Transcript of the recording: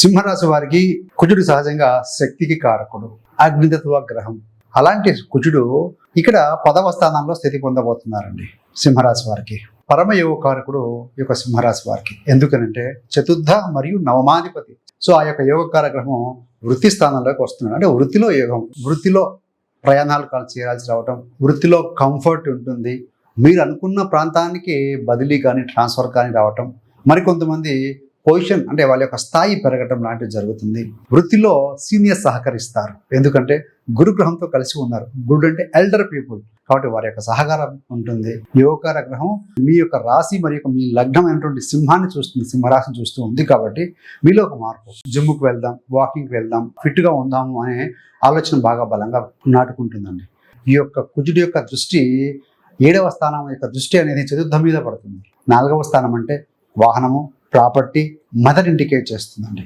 సింహరాశి వారికి కుజుడు సహజంగా శక్తికి కారకుడు అగ్నితత్వ గ్రహం. అలాంటి కుజుడు ఇక్కడ పదవ స్థానంలో స్థితి పొందబోతున్నారండి సింహరాశి వారికి. పరమ యోగ కారకుడు ఈ యొక్క సింహరాశి వారికి. ఎందుకనంటే చతుర్థ మరియు నవమాధిపతి. సో ఆ యొక్క యోగకార గ్రహం వృత్తి స్థానంలోకి వస్తున్నాడు అంటే వృత్తిలో యోగం వృత్తిలో ప్రయాణాలు కాల్ చేయాల్సి రావటం వృత్తిలో కంఫర్ట్ ఉంటుంది. మీరు అనుకున్న ప్రాంతానికి బదిలీ కానీ ట్రాన్స్ఫర్ కానీ రావటం మరికొంతమంది పొజిషన్ అంటే వాళ్ళ యొక్క స్థాయి పెరగటం లాంటివి జరుగుతుంది. వృత్తిలో సీనియర్ సహకరిస్తారు. ఎందుకంటే గురుగ్రహంతో కలిసి ఉన్నారు. గురుడు అంటే ఎల్డర్ పీపుల్ కాబట్టి వారి యొక్క సహకారం ఉంటుంది. యోగకార గ్రహం మీ యొక్క రాశి మరియు మీ లగ్నం అయినటువంటి సింహాన్ని చూస్తుంది సింహరాశిని చూస్తూ ఉంది కాబట్టి మీలో ఒక మార్పు. జిమ్కి వెళ్దాం వాకింగ్కి వెళ్దాం ఫిట్గా ఉందాము అనే ఆలోచన బాగా బలంగా నాటుకుంటుందండి. ఈ యొక్క కుజుడి యొక్క దృష్టి ఏడవ స్థానం యొక్క దృష్టి అనేది చతుర్థం మీద పడుతుంది. నాలుగవ స్థానం అంటే వాహనము ప్రాపర్టీ మదర్ ఇండికేట్ చేస్తుందండి.